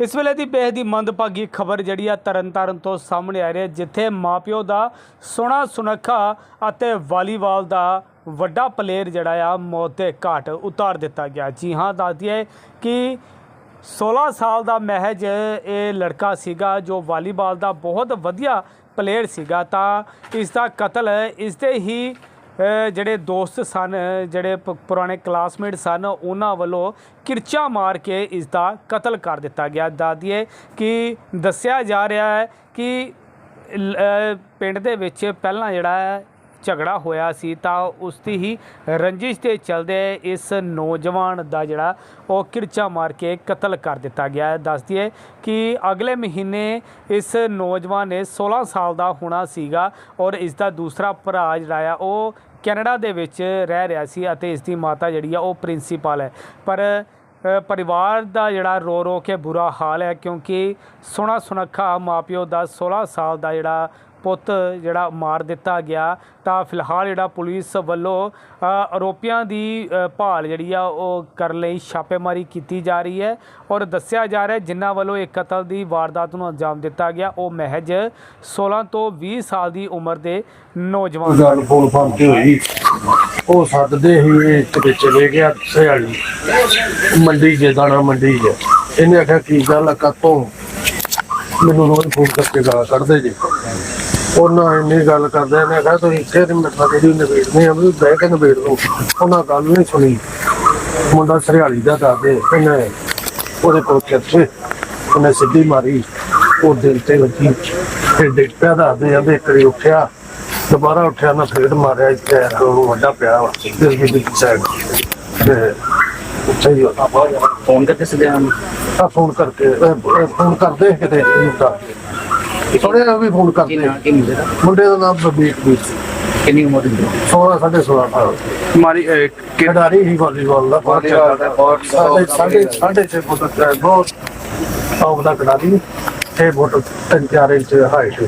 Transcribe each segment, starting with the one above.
ਇਸ ਵੇਲੇ ਦੀ ਬੇਹੱਦ ਹੀ ਮੰਦਭਾਗੀ ਖਬਰ ਜਿਹੜੀ ਆ ਤਰਨਤਾਰਨ ਤੋਂ ਸਾਹਮਣੇ ਆ ਰਹੀ ਹੈ, ਜਿੱਥੇ ਮਾਪਿਓ ਦਾ ਸੋਹਣਾ ਸੁਨੱਖਾ ਅਤੇ ਵਾਲੀਬਾਲ ਦਾ ਵੱਡਾ ਪਲੇਅਰ ਜਿਹੜਾ ਆ, ਮੌਤ ਦੇ ਘਾਟ ਉਤਾਰ ਦਿੱਤਾ ਗਿਆ। ਜੀ ਹਾਂ, ਦੱਸ ਦਈਏ ਕਿ 16 ਸਾਲ ਦਾ ਮਹਿਜ ਇਹ ਲੜਕਾ ਸੀਗਾ, ਜੋ ਵਾਲੀਬਾਲ ਦਾ ਬਹੁਤ ਵਧੀਆ ਪਲੇਅਰ ਸੀਗਾ, ਤਾਂ ਇਸ ਦਾ ਕਤਲ ਇਸ ਦੇ ਹੀ ਜਿਹੜੇ ਦੋਸਤ ਸਨ, ਜਿਹੜੇ ਪ- ਪੁਰਾਣੇ ਕਲਾਸਮੇਟ ਸਨ, ਉਹਨਾਂ ਵੱਲੋਂ ਕਿਰਚਾ ਮਾਰ ਕੇ ਇਸ ਦਾ ਕਤਲ ਕਰ ਦਿੱਤਾ ਗਿਆ। ਦਾਦੀਏ, ਕਿ ਦੱਸਿਆ ਜਾ ਰਿਹਾ ਹੈ ਕਿ ਲ- ਪਿੰਡ ਦੇ ਵਿੱਚ ਪਹਿਲਾਂ ਜਿਹੜਾ ਝਗੜਾ ਹੋਇਆ ਸੀ, ਤਾਂ ਉਸ ਦੀ ਹੀ ਰੰਜਿਸ਼ ਦੇ ਚਲਦੇ ਇਸ ਨੌਜਵਾਨ ਦਾ ਜਿਹੜਾ ਉਹ ਕਿਰਚਾ ਮਾਰ ਕੇ ਕਤਲ ਕਰ ਦਿੱਤਾ ਗਿਆ ਹੈ। ਦੱਸ ਦਈਏ ਕਿ ਅਗਲੇ ਮਹੀਨੇ ਇਸ ਨੌਜਵਾਨ ਨੇ 16 ਸਾਲ ਦਾ ਹੋਣਾ ਸੀਗਾ ਔਰ ਇਸ ਦਾ ਦੂਸਰਾ ਭਰਾ ਜਿਹੜਾ ਆ, ਉਹ ਕੈਨੇਡਾ ਦੇ ਵਿੱਚ ਰਹਿ ਰਿਹਾ ਸੀ ਅਤੇ ਇਸ ਦੀ ਮਾਤਾ ਜਿਹੜੀ ਆ, ਉਹ ਪ੍ਰਿੰਸੀਪਲ ਹੈ। ਪਰ ਪਰਿਵਾਰ ਦਾ ਜਿਹੜਾ ਰੋ ਰੋ ਕੇ ਬੁਰਾ ਹਾਲ ਹੈ ਕਿਉਂਕਿ ਸੋਹਣਾ ਸੁਨੱਖਾ ਮਾਪਿਓ ਦਾ 16 ਸਾਲ ਦਾ ਜਿਹੜਾ ਪੁੱਤ ਜਿਹੜਾ ਮਾਰ ਦਿੱਤਾ ਗਿਆ ਤਾਂ ਫਿਲਹਾਲ ਜਿਹੜਾ ਪੁਲਿਸ ਵੱਲੋਂ ਆਰੋਪੀਆਂ ਦੀ ਭਾਲ ਜਿਹੜੀ ਆ ਉਹ ਕਰਨ ਲਈ ਛਾਪੇਮਾਰੀ ਕੀਤੀ ਜਾ ਰਹੀ ਹੈ ਔਰ ਦੱਸਿਆ ਜਾ ਰਿਹਾ ਜਿਨ੍ਹਾਂ ਵੱਲੋਂ ਇਹ ਕਤਲ ਦੀ ਵਾਰਦਾਤ ਨੂੰ ਅੰਜਾਮ ਦਿੱਤਾ ਗਿਆ। ਉਹ ਮਹਿਜ 16 ਤੋਂ 20 ਸਾਲ ਦੀ ਉਮਰ ਦੇ ਨੌਜਵਾਨ ਗੱਲ ਫੋਨ ਫਾਨ ਤੇ ਹੋਈ। ਉਹ ਸੱਦਦੇ ਹੀ ਕਿਤੇ ਚਲੇ ਗਿਆ ਸਿਆਲੀ ਮੰਡੀ ਜੇ ਦਾਣਾ ਮੰਡੀ ਜੇ ਇਹਨੇ ਆਖਿਆ ਕੀ ਗੱਲ ਆ ਕਾਤੋਂ? ਮੈਨੂੰ ਰੋਜ਼ ਫੋਨ ਕਰਕੇ ਗਾਲਾਂ ਕੱਢਦੇ ਜੇ। ਉਹਨਾਂ ਇੰਨੀ ਗੱਲ ਕਰਦੇ ਨੇ ਕਿਹਾ ਤੁਸੀਂ ਇੱਥੇ ਤੇ ਮੱਥਾ ਜਿਹੜੀ ਨਵੇੜਨੀ ਆ ਵੀ ਬਹਿ ਕੇ ਨਵੇੜ ਲਓ। ਉਹਨਾਂ ਗੱਲ ਨਹੀਂ ਸੁਣੀ। ਮੁੰਡਾ ਸਰਿਆਲੀ ਦਾ ਦੱਸਦੇ ਇਹਨੇ ਉਹਦੇ ਕੋਲ ਕਿੱਥੇ ਉਹਨੇ ਸਿੱਧੀ ਮਾਰੀ ਉਹ ਦਿਲ ਤੇ ਵੱਜੀ ਫਿਰ ਡਿੱਗ ਪਿਆ ਦੱਸਦੇ ਆਂਦੇ ਕਰੀ ਉੱਠਿਆ। ਦੁਬਾਰਾ ਉੱਠਿਆ ਨਾ ਫੇਰ ਮਾਰਿਆ ਇੱਥੇ ਉਹ ਵੱਡਾ ਪਿਆ ਵਾ ਦਿਲ ਦੀ ਵਿੱਚ ਸਾਈਡ। ਤੇ ਉੱਥੇ ਹੀ ਫੋਨ ਕਰਕੇ ਹਨ ਆ ਫੋਨ ਕਰਕੇ ਫੋਨ ਕਰਦੇ ਕਿਤੇ ਮੁੰਡਾ ਥੋੜੇ ਵੀ ਫੋਨ ਕੀ ਕਰਦੇ ਨਾਂ ਕੀ ਮੁੰਡੇ ਦਾ? ਮੁੰਡੇ ਦਾ ਨਾਮ ਬਬੀਕ ਵੀ ਕਿੰਨੀ ਉਮਰ ਦੀ? 16 16.5 ਸਾਲ ਮਾਰੀ ਖਿਡਾਰੀ ਹੀ ਵਾਲੀਬਾਲ ਦਾ ਬਹੁਤ ਵਾਲੀਬਾਲ ਦਾ ਬਹੁਤ ਸਾਡੇ ਸਾਡੇ ਸਾਡੇ ਛੇ ਫੁੱਟ ਦਾ ਬਹੁਤ ਟੌਪ ਦਾ ਖਿਡਾਰੀ 6 ਫੁੱਟ 3-4 ਇੰਚ ਹਾਈਟ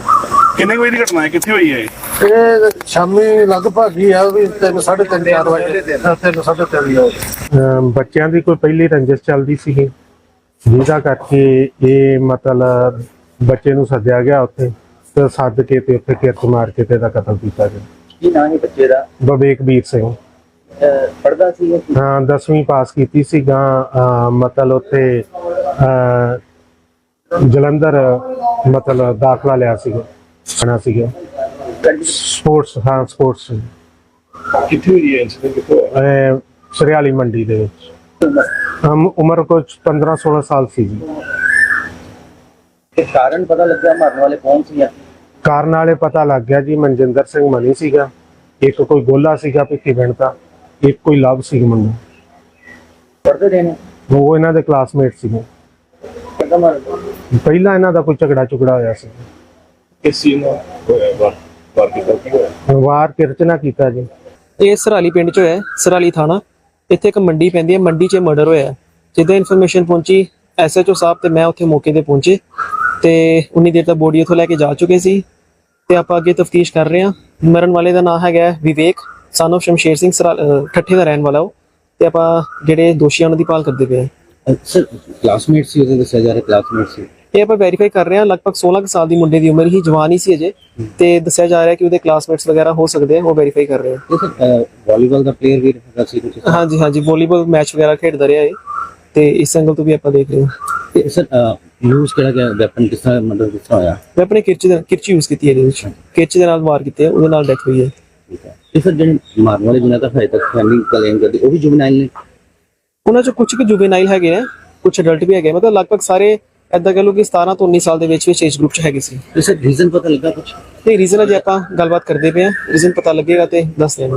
ਕਿੰਨੇ ਕੁ ਵਜੇ ਦੀ ਘਟਨਾ ਹੈ? ਕਿੱਥੇ ਹੋਈ ਹੈ ਇਹ? ਇਹ ਸ਼ਾਮੀ ਲਗਭਗ ਹੀ ਆ ਵੀ 3 3:30 4 ਵਜੇ। 3 3:30 ਅਮ ਬੱਚਿਆਂ ਦੀ ਕੋਈ ਪਹਿਲੀ ਰੰਜਿਸ਼ ਚੱਲਦੀ ਸੀ ਜਿਹਦਾ ਕਰਕੇ ਇਹ ਮਤਲਬ ਬੱਚੇ ਨੂੰ ਸੱਦਿਆ ਗਿਆ ਉੱਥੇ ਤੇ ਸੱਦ ਕੇ ਤੇ ਉੱਥੇ ਕਿਰਤ ਮਾਰ ਕੇ ਤੇ ਦਾ ਕਤਲ ਕੀਤਾ ਗਿਆ। ਕੀ ਨਾਂ ਹੈ ਬੱਚੇ ਦਾ? ਬਵੇਕਬੀਰ ਸਿੰਘ। ਪੜਦਾ ਸੀ? ਹਾਂ 10ਵੀਂ ਪਾਸ ਕੀਤੀ ਸੀ ਗਾਂ ਮਤਲਬ ਉੱਥੇ ਜਲੰਧਰ ਮਤਲਬ ਦਾਖਲਾ ਲਿਆ ਸੀਗਾ ਆਣਾ ਸੀਗਾ। ਸਪੋਰਟਸ ਹਾਂ ਸਪੋਰਟਸ। ਕਿੱਥੇ ਹੋਈ ਹੈ ਇਨਸੀਡੈਂਟ ਕਿੱਥੇ ਸਰਿਆਲੀ ਮੰਡੀ ਦੇ ਵਿੱਚ। ਹਮ ਉਮਰ ਕੁਝ 15 16 ਸਾਲ ਸੀ ਜੀ। ਤੇ ਕਾਰਨ ਪਤਾ ਲੱਗਿਆ ਮਾਰਨ ਵਾਲੇ ਕੌਣ ਸੀ ਜਾਂ ਕਾਰਨ ਵਾਲੇ ਪਤਾ ਲੱਗ ਗਿਆ ਜੀ ਮਨਜਿੰਦਰ ਸਿੰਘ ਮਨੀ ਸੀਗਾ। ਇੱਕ ਕੋਈ ਗੋਲਾ ਸੀਗਾ ਭਿੱਖੀ ਪਿੰਡ ਦਾ ਇੱਕ ਕੋਈ ਲਵ ਸੀ ਮੁੰਡਾ ਪੜਦੇ ਰਹੇ ਨੇ? ਉਹ ਇਹਨਾਂ ਦੇ ਕਲਾਸਮੇਟ ਸੀਗੇ। ਕਿੰਨਾ ਮਾਰ ਪਹਿਲਾਂ ਇਹਨਾਂ ਦਾ ਕੋਈ ਝਗੜਾ ਝੁਗੜਾ ਹੋਇਆ ਸੀ। ਕਿਸ ਹੋਇਆ? ਵਾਰ ਵਾਰ ਕੀਤਾ ਕੀ ਹੋਇਆ? ਵਾਰ ਕਿਰਚਨਾ ਕੀਤਾ ਜੀ। ਇਹ ਸਰਾਲੀ ਪਿੰਡ ਚ ਹੋਇਆ ਹੈ, ਸਰਾਲੀ ਥਾਣਾ। ਇੱਥੇ ਇੱਕ ਮੰਡੀ ਪੈਂਦੀ ਹੈ ਮੰਡੀ 'ਚ ਮਰਡਰ ਹੋਇਆ। ਹੈ। ਜਿੱਦਾਂ ਇਨਫੋਰਮੇਸ਼ਨ ਪਹੁੰਚੀ ਐਸਐਚਓ ਸਾਹਿਬ ਤੇ ਮੈਂ ਉੱਥੇ ਮੌਕੇ ਤੇ ਪਹੁੰਚੇ। ਤੇ ਉਨੀ ਦੇਰ ਤੱਕ ਬੋਡੀ ਉੱਥੋਂ ਲੈ ਕੇ ਜਾ ਚੁੱਕੇ ਸੀ। ਤੇ ਆਪਾਂ ਅੱਗੇ ਤਫਤੀਸ਼ ਕਰ ਰਹੇ ਹਾਂ। ਮਰਨ ਵਾਲੇ ਦਾ ਨਾਮ ਹੈਗਾ ਵਿਵੇਕ son of ਸ਼ਮਸ਼ੇਰ ਸਿੰਘ ਠੱਠੇ ਦਾ ਰਹਿਣ ਵਾਲਾ ਉਹ। ਤੇ ਆਪਾਂ ਜਿਹੜੇ ਦੋਸ਼ੀਆਂ ਉਹਨਾਂ ਦੀ ਭਾਲ ਕਰਦੇ ਪਏ ਹਾਂ। ਸਰ ਕਲਾਸਮੇਟ ਸੀ ਉਹਦੇ ਦੱਸਿਆ ਜਾ ਰਿਹਾ ਕਲਾਸਮੇਟ ਸੀ। ਇਹ ਆਪਾਂ ਵੈਰੀਫਾਈ ਕਰ ਰਹੇ ਹਾਂ ਲਗਭਗ 16 ਕੁ ਸਾਲ ਦੀ ਮੁੰਡੇ ਦੀ ਉਮਰ ਹੀ ਜਵਾਨ ਹੀ ਸੀ ਅਜੇ। ਤੇ ਦੱਸਿਆ ਜਾ ਰਿਹਾ ਕਿ ਉਹਦੇ ਕਲਾਸਮੇਟਸ ਵਗੈਰਾ ਹੋ ਸਕਦੇ ਆ ਉਹ ਵੈਰੀਫਾਈ ਕਰ ਰਹੇ ਹਾਂ ਸਰ ਵਾਲੀਬਾਲ ਦਾ ਪਲੇਅਰ ਵੀ ਹੈਗਾ ਸੀ ਕੁਝ ਹਾਂਜੀ ਹਾਂਜੀ ਵਾਲੀਬਾਲ ਮੈਚ ਵਗੈਰਾ ਖੇਡਦਾ ਰਿਹਾ ਇਹ। ਤੇ ਇਸ ਐਂਗਲ ਤੋਂ ਵੀ ਆਪਾਂ ਦੇਖ ਰਹੇ ਹਾਂ। ਸਰ ਯੂਜ਼ ਕਿਹੜਾ ਗਿਆ ਵੈਪਨ ਕਿਸ ਤਰ੍ਹਾਂ ਮਤਲਬ ਕਿਸ ਤਰ੍ਹਾਂ ਹੋਇਆ? ਮੈਂ ਆਪਣੇ ਕਿਰਚ ਦੇ ਕਿਰਚ ਯੂਜ਼ ਕੀਤੀ ਹੈ ਇਹਦੇ ਵਿੱਚ। ਕਿਰਚ ਦੇ ਨਾਲ ਵਾਰ ਕੀਤੇ ਆ, ਉਹਦੇ ਨਾਲ ਡੈਥ ਹੋਈ ਹੈ। ਠੀਕ ਹੈ। ਤੇ ਸਰ ਜਿਹੜੇ ਮਾਰਨ ਵਾਲੇ ਜਿਨ੍ਹਾਂ ਦਾ ਹਜੇ ਤੱਕ ਫੈਮਿਲੀ ਕਲੇਮ ਕਰਦੇ ਉਹ ਵੀ ਜੁਵਨਾਈਲ ਨੇ? ਉਹਨਾਂ ਚੋਂ ਕੁਝ ਕੁ ਜੁਵੇਨਾਈਲ ਹੈਗੇ ਨੇ ਕੁਝ ਅਡਲਟ ਵੀ ਹੈਗੇ ਮਤਲਬ ਲਗਭਗ ਸਾਰੇ ਐਦਾਂ ਕਹ ਲਓ ਕਿ 17 ਤੋਂ 19 ਸਾਲ ਦੇ ਵਿੱਚ ਵਿੱਚ ਏਜ ਗਰੁੱਪ ਚ ਹੈਗੇ ਸੀ। ਤੇ ਸਰ ਰੀਜ਼ਨ ਪਤਾ ਲੱਗਾ ਕੁਝ ਤੇ ਰੀਜ਼ਨ ਅਜੇ ਆਪਾਂ ਗੱਲਬਾਤ ਕਰਦੇ ਪਏ ਆ ਰੀਜ਼ਨ ਪਤਾ ਲੱਗੇਗਾ ਤੇ ਦੱਸ ਦਿਆਂਗੇ।